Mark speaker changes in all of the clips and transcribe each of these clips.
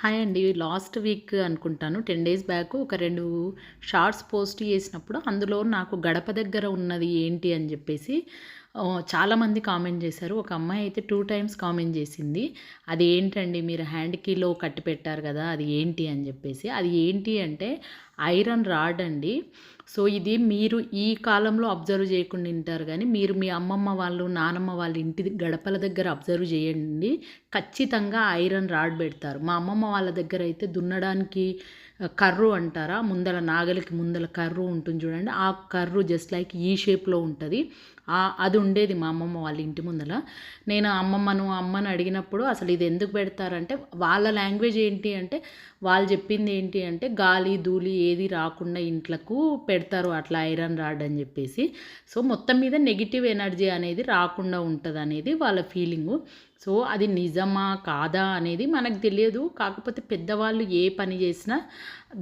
Speaker 1: Hi అండి. Last week అనుకుంటాను. Ten days back ఒక రెండు షార్ట్స్ పోస్ట్ చేసినప్పుడు అందులో నాకు గడప దగ్గర ఉన్నది ఏంటి అని చెప్పేసి చాలామంది కామెంట్ చేశారు. ఒక అమ్మాయి అయితే టూ టైమ్స్ కామెంట్ చేసింది. అది ఏంటండి? మీరు హ్యాండ్ కీలో కట్టి పెట్టారు కదా అది ఏంటి? అని చెప్పేసి. అది ఏంటి అంటే ఐరన్ రాడ్ అండి. సో ఇది మీరు ఈ కాలంలో అబ్జర్వ్ చేయకుండా ఉంటారు కానీ మీరు మీ అమ్మమ్మ వాళ్ళు నానమ్మ వాళ్ళ ఇంటి గడపల దగ్గర అబ్జర్వ్ చేయండి. ఖచ్చితంగా ఐరన్ రాడ్ పెడతారు. మా అమ్మమ్మ వాళ్ళ దగ్గర అయితే దున్నడానికి కర్రు అంటారా? ముందల నాగలికి ముందల కర్రు ఉంటుంది చూడండి. ఆ కర్రు జస్ట్ లైక్ ఈ షేప్లో ఉంటుంది. అది ఉండేది మా అమ్మమ్మ వాళ్ళ ఇంటి ముందల. నేను అమ్మమ్మను అమ్మను అడిగినప్పుడు అసలు ఇది ఎందుకు పెడతారంటే వాళ్ళ లాంగ్వేజ్ ఏంటి అంటే వాళ్ళు చెప్పింది ఏంటి అంటే గాలి ధూళి ఏది రాకుండా ఇంట్లకు పెడతారు అట్లా ఐరన్ రాడ్ అని చెప్పేసి. సో మొత్తం మీద నెగిటివ్ ఎనర్జీ అనేది రాకుండా ఉంటుంది అనేది వాళ్ళ ఫీలింగు. సో అది నిజమా కాదా అనేది మనకు తెలియదు. కాకపోతే పెద్దవాళ్ళు ఏ పని చేసినా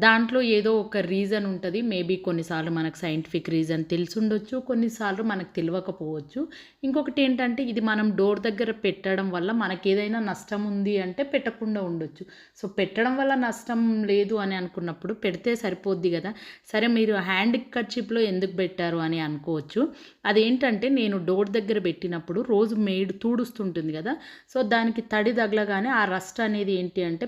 Speaker 1: దాంట్లో ఏదో ఒక రీజన్ ఉంటుంది. మేబీ కొన్నిసార్లు మనకు సైంటిఫిక్ రీజన్ తెలిసుండొచ్చు కొన్నిసార్లు మనకు తెలియకపోవచ్చు. ఇంకొకటి ఏంటంటే ఇది మనం డోర్ దగ్గర పెట్టడం వల్ల మనకి ఏదైనా నష్టం ఉంది అంటే పెట్టకుండా ఉండొచ్చు. సో పెట్టడం వల్ల నష్టం లేదు అని అనుకున్నప్పుడు పెడితే సరిపోద్ది కదా. సరే మీరు హ్యాండ్ కర్చిప్లో ఎందుకు పెట్టారు అని అనుకోవచ్చు. అదేంటంటే నేను డోర్ దగ్గర పెట్టినప్పుడు రోజు మేడ్ తూడుస్తుంటుంది కదా. సో దానికి తడి తగలగానే ఆ రస్ట్ అనేది ఏంటి అంటే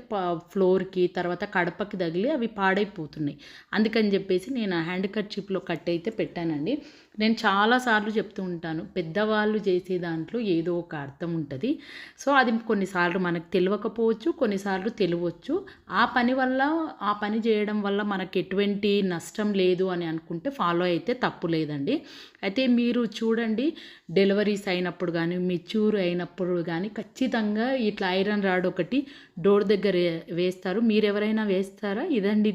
Speaker 1: ఫ్లోర్కి తర్వాత కడపకి తగిలి అవి పాడైపోతున్నాయి. అందుకని చెప్పేసి నేను ఆ హ్యాండ్ కర్చిప్లో కట్ అయితే పెట్టానండి. నేను చాలాసార్లు చెప్తూ ఉంటాను పెద్దవాళ్ళు చేసే దాంట్లో ఏదో ఒక అర్థం ఉంటుంది. సో అది కొన్నిసార్లు మనకు తెలియకపోవచ్చు కొన్నిసార్లు తెలియవచ్చు. ఆ పని వల్ల ఆ పని చేయడం వల్ల మనకు ఎటువంటి నష్టం లేదు అని అనుకుంటే ఫాలో అయితే తప్పు లేదండి. అయితే మీరు చూడండి డెలివరీస్ అయినప్పుడు కానీ మెచ్యూర్ అయినప్పుడు కానీ ఖచ్చితంగా ఇట్లా ఐరన్ రాడ్ ఒకటి డోర్ దగ్గర వేస్తారు. మీరు ఎవరైనా వేస్తారా? ఇదండి